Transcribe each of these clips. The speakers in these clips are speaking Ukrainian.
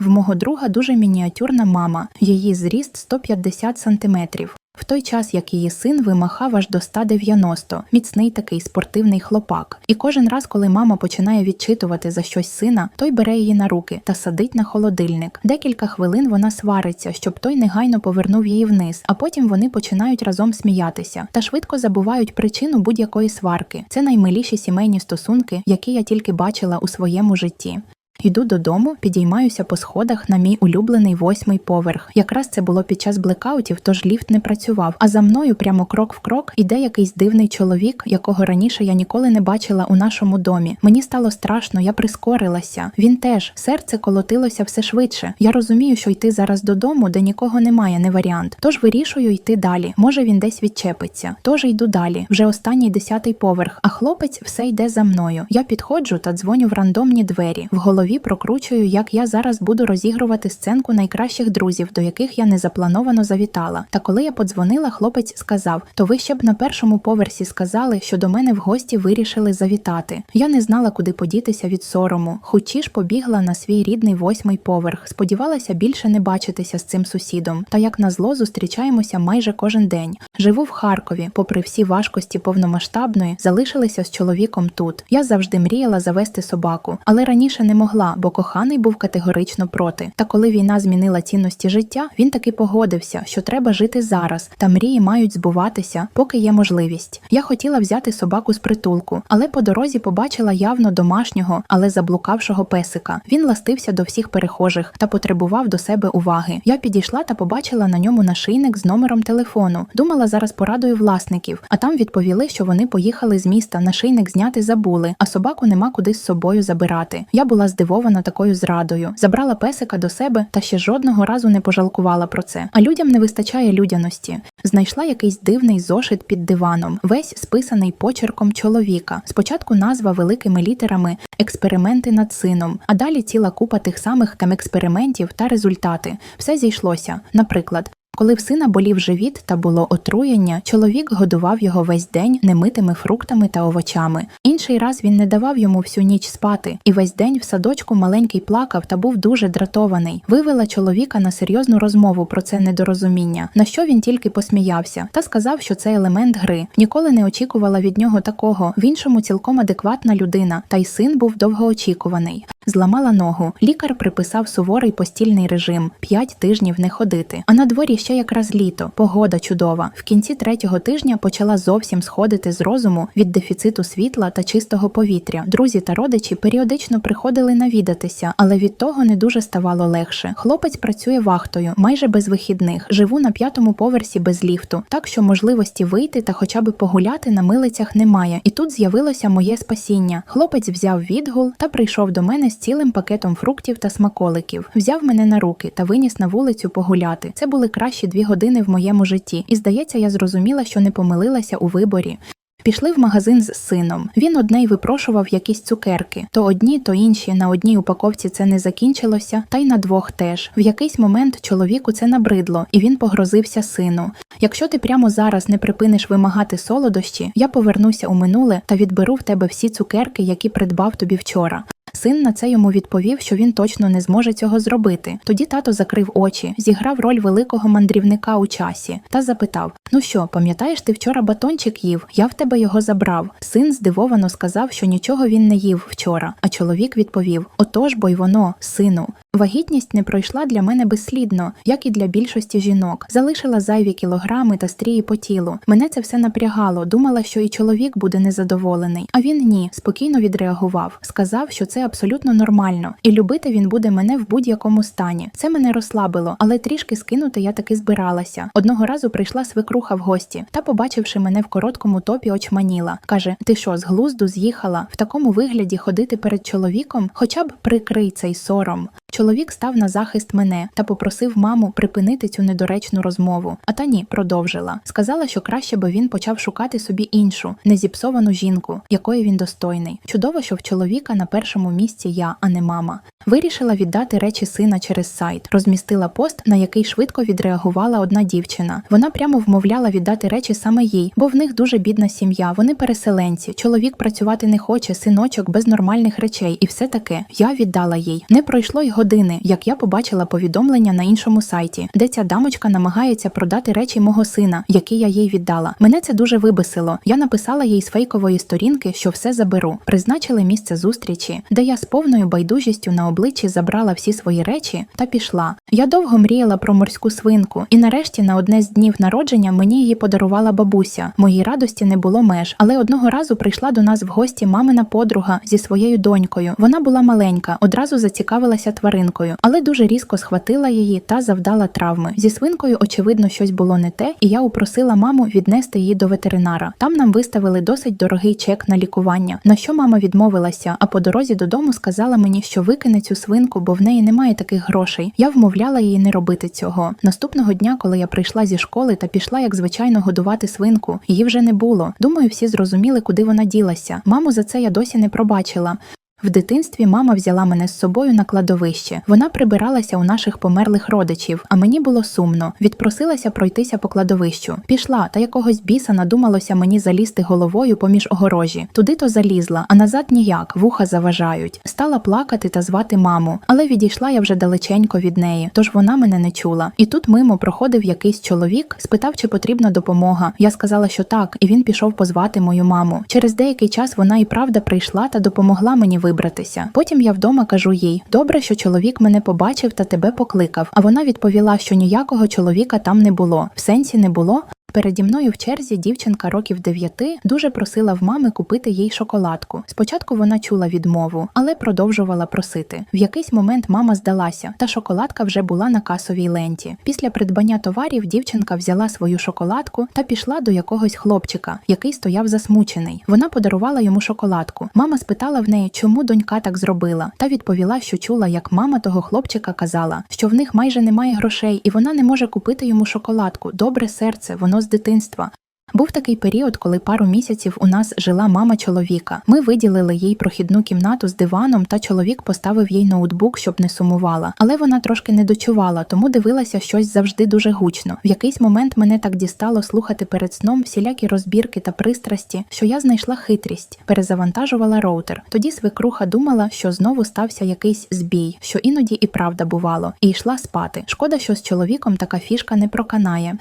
В мого друга дуже мініатюрна мама, її зріст 150 сантиметрів. В той час, як її син вимахав аж до 190, міцний такий спортивний хлопак. І кожен раз, коли мама починає відчитувати за щось сина, той бере її на руки та садить на холодильник. Декілька хвилин вона свариться, щоб той негайно повернув її вниз, а потім вони починають разом сміятися та швидко забувають причину будь-якої сварки. Це наймиліші сімейні стосунки, які я тільки бачила у своєму житті. Йду додому, підіймаюся по сходах на мій улюблений восьмий поверх. Якраз це було під час блекаутів, тож ліфт не працював. А за мною, прямо крок в крок, іде якийсь дивний чоловік, якого раніше я ніколи не бачила у нашому домі. Мені стало страшно, я прискорилася. Він теж серце колотилося все швидше. Я розумію, що йти зараз додому, де нікого немає, не варіант. Тож вирішую йти далі. Може він десь відчепиться. Тож йду далі. Вже останній десятий поверх. А хлопець все йде за мною. Я підходжу та дзвоню в рандомні двері. В голові прокручую, як я зараз буду розігрувати сценку найкращих друзів, до яких я незаплановано завітала. Та коли я подзвонила, хлопець сказав: То ви ще б на першому поверсі сказали, що до мене в гості вирішили завітати. Я не знала, куди подітися від сорому. Хочі ж побігла на свій рідний восьмий поверх. Сподівалася більше не бачитися з цим сусідом. Та як назло зустрічаємося майже кожен день. Живу в Харкові, попри всі важкості повномасштабної, залишилися з чоловіком тут. Я завжди мріяла завести собаку, але раніше не могла, бо коханий був категорично проти. Та коли війна змінила цінності життя, він таки погодився, що треба жити зараз, та мрії мають збуватися, поки є можливість. Я хотіла взяти собаку з притулку, але по дорозі побачила явно домашнього, але заблукавшого песика. Він ластився до всіх перехожих та потребував до себе уваги. Я підійшла та побачила на ньому нашийник з номером телефону. Думала, зараз порадую власників, а там відповіли, що вони поїхали з міста. Нашийник зняти забули, а собаку нема куди з собою забирати. Я була здивована такою зрадою. Забрала песика до себе та ще жодного разу не пожалкувала про це. А людям не вистачає людяності. Знайшла якийсь дивний зошит під диваном, весь списаний почерком чоловіка. Спочатку назва великими літерами експерименти над сином, а далі ціла купа тих самих там експериментів та результати. Все зійшлося. Наприклад. Коли в сина болів живіт та було отруєння, чоловік годував його весь день немитими фруктами та овочами. Інший раз він не давав йому всю ніч спати, і весь день в садочку маленький плакав та був дуже дратований. Вивела чоловіка на серйозну розмову про це недорозуміння, на що він тільки посміявся та сказав, що це елемент гри. Ніколи не очікувала від нього такого. В іншому цілком адекватна людина, та й син був довгоочікуваний. Зламала ногу. Лікар приписав суворий постільний режим п'ять тижнів не ходити. А на дворі ще якраз літо, погода чудова. В кінці третього тижня почала зовсім сходити з розуму від дефіциту світла та чистого повітря. Друзі та родичі періодично приходили навідатися, але від того не дуже ставало легше. Хлопець працює вахтою, майже без вихідних. Живу на п'ятому поверсі без ліфту, так що можливості вийти та хоча б погуляти на милицях немає. І тут з'явилося моє спасіння. Хлопець взяв відгул та прийшов до мене з цілим пакетом фруктів та смаколиків. Взяв мене на руки та виніс на вулицю погуляти. Це були кращі дві години в моєму житті, і здається, я зрозуміла, що не помилилася у виборі. Пішли в магазин з сином. Він одне й випрошував якісь цукерки. То одні, то інші. На одній упаковці це не закінчилося, та й на двох теж. В якийсь момент чоловіку це набридло, і він погрозився сину. Якщо ти прямо зараз не припиниш вимагати солодощі, я повернуся у минуле та відберу в тебе всі цукерки, які придбав тобі вчора. Син на це йому відповів, що він точно не зможе цього зробити. Тоді тато закрив очі, зіграв роль великого мандрівника у часі та запитав: Ну що, пам'ятаєш, ти вчора батончик їв? Я в тебе його забрав. Син здивовано сказав, що нічого він не їв вчора. А чоловік відповів: Отож, бо й воно, сину. Вагітність не пройшла для мене безслідно, як і для більшості жінок. Залишила зайві кілограми та стрії по тілу. Мене це все напрягало. Думала, що і чоловік буде незадоволений. А він ні, спокійно відреагував. Сказав, що це абсолютно нормально, і любити він буде мене в будь-якому стані. Це мене розслабило, але трішки скинути я таки збиралася. Одного разу прийшла свекруха в гості та, побачивши мене в короткому топі, очманіла. каже: Ти що, з глузду з'їхала? В такому вигляді ходити перед чоловіком, хоча б прикрий цей сором. Чоловік став на захист мене та попросив маму припинити цю недоречну розмову. А та ні, продовжила. Сказала, що краще би він почав шукати собі іншу, незіпсовану жінку, якої він достойний. Чудово, що в чоловіка на першому місці я, а не мама. Вирішила віддати речі сина через сайт, розмістила пост, на який швидко відреагувала одна дівчина. Вона прямо вмовляла віддати речі саме їй, бо в них дуже бідна сім'я. Вони переселенці. Чоловік працювати не хоче, синочок без нормальних речей, і все таке. Я віддала їй. Не пройшло й години. як я побачила повідомлення на іншому сайті, де ця дамочка намагається продати речі мого сина, які я їй віддала. Мене це дуже вибесило. Я написала їй з фейкової сторінки, що все заберу. Призначили місце зустрічі, де я з повною байдужістю на обличчі забрала всі свої речі та пішла. Я довго мріяла про морську свинку, і нарешті на одне з днів народження мені її подарувала бабуся. Моїй радості не було меж, але одного разу прийшла до нас в гості мамина подруга зі своєю донькою. Вона була маленька, одразу зацікавилася тваринкою, але дуже різко схватила її та завдала травми. Зі свинкою, очевидно, щось було не те, і я упросила маму віднести її до ветеринара. Там нам виставили досить дорогий чек на лікування. На що мама відмовилася, а по дорозі додому сказала мені, що викине цю свинку, бо в неї немає таких грошей. Я вмовляла її не робити цього. Наступного дня, коли я прийшла зі школи та пішла, як звичайно, годувати свинку, її вже не було. Думаю, всі зрозуміли, куди вона ділася. Маму за це я досі не пробачила. В дитинстві мама взяла мене з собою на кладовище. Вона прибиралася у наших померлих родичів, а мені було сумно. Відпросилася пройтися по кладовищу. Пішла, та якогось біса надумалося мені залізти головою поміж огорожі. Туди то залізла, а назад ніяк, вуха заважають. Стала плакати та звати маму, але відійшла я вже далеченько від неї, тож вона мене не чула. І тут мимо проходив якийсь чоловік, спитав, чи потрібна допомога. Я сказала, що так, і він пішов позвати мою маму. Через деякий час вона і правда прийшла та допомогла мені вибратися. Потім я вдома кажу їй: добре, що чоловік мене побачив та тебе покликав. А вона відповіла, що ніякого чоловіка там не було. В сенсі не було. Переді мною в черзі дівчинка років дев'яти дуже просила в мами купити їй шоколадку. Спочатку вона чула відмову, але продовжувала просити. В якийсь момент мама здалася, та шоколадка вже була на касовій ленті. Після придбання товарів дівчинка взяла свою шоколадку та пішла до якогось хлопчика, який стояв засмучений. Вона подарувала йому шоколадку. Мама спитала в неї, чому донька так зробила, та відповіла, що чула, як мама того хлопчика казала, що в них майже немає грошей, і вона не може купити йому шоколадку. Добре серце, воно з дитинства. Був такий період, коли пару місяців у нас жила мама чоловіка. Ми виділили їй прохідну кімнату з диваном, та чоловік поставив їй ноутбук, щоб не сумувала. Але вона трошки не дочувала, тому дивилася щось завжди дуже гучно. В якийсь момент мене так дістало слухати перед сном всілякі розбірки та пристрасті, що я знайшла хитрість, перезавантажувала роутер. Тоді свекруха думала, що знову стався якийсь збій, що іноді і правда бувало, і йшла спати. Шкода, що з чоловіком така фішка не проканає.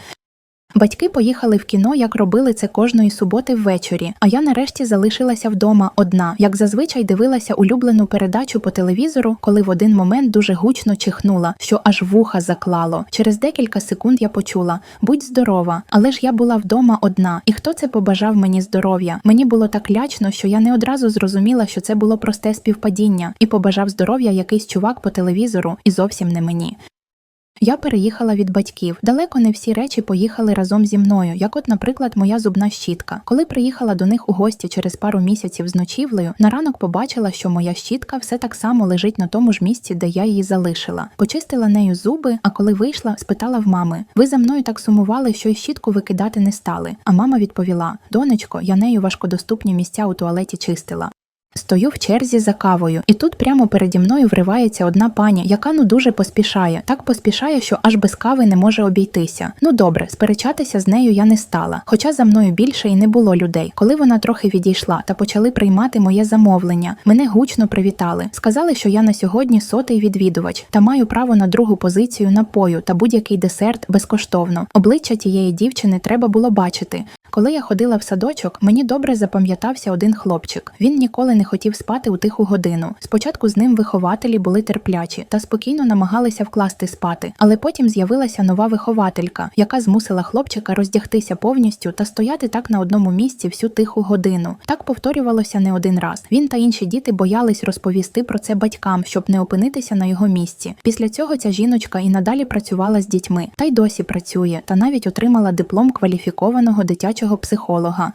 Батьки поїхали в кіно, як робили це кожної суботи ввечері. А я нарешті залишилася вдома одна, як зазвичай дивилася улюблену передачу по телевізору, коли в один момент дуже гучно чихнула, що аж вуха заклало. Через декілька секунд я почула: будь здорова, але ж я була вдома одна. І хто це побажав мені здоров'я? Мені було так лячно, що я не одразу зрозуміла, що це було просте співпадіння, і побажав здоров'я якийсь чувак по телевізору, і зовсім не мені. Я переїхала від батьків. Далеко не всі речі поїхали разом зі мною, як, от, наприклад, моя зубна щітка. Коли приїхала до них у гості через пару місяців з ночівлею, на ранок побачила, що моя щітка все так само лежить на тому ж місці, де я її залишила. Почистила нею зуби, а коли вийшла, спитала в мами: ви за мною так сумували, що й щітку викидати не стали. А мама відповіла: Донечко, я нею важкодоступні місця у туалеті чистила. Стою в черзі за кавою, і тут прямо переді мною вривається одна пані, яка ну дуже поспішає. Так поспішає, що аж без кави не може обійтися. Ну добре, сперечатися з нею я не стала, хоча за мною більше і не було людей. Коли вона трохи відійшла та почали приймати моє замовлення, мене гучно привітали. Сказали, що я на сьогодні сотий відвідувач та маю право на другу позицію напою та будь-який десерт безкоштовно. Обличчя тієї дівчини треба було бачити. Коли я ходила в садочок, мені добре запам'ятався один хлопчик. Він ніколи не хотів спати у тиху годину. Спочатку з ним вихователі були терплячі та спокійно намагалися вкласти спати, але потім з'явилася нова вихователька, яка змусила хлопчика роздягтися повністю та стояти так на одному місці всю тиху годину. Так повторювалося не один раз. Він та інші діти боялись розповісти про це батькам, щоб не опинитися на його місці. Після цього ця жіночка і надалі працювала з дітьми, та й досі працює, та навіть отримала диплом кваліфікованого дитячого психолога.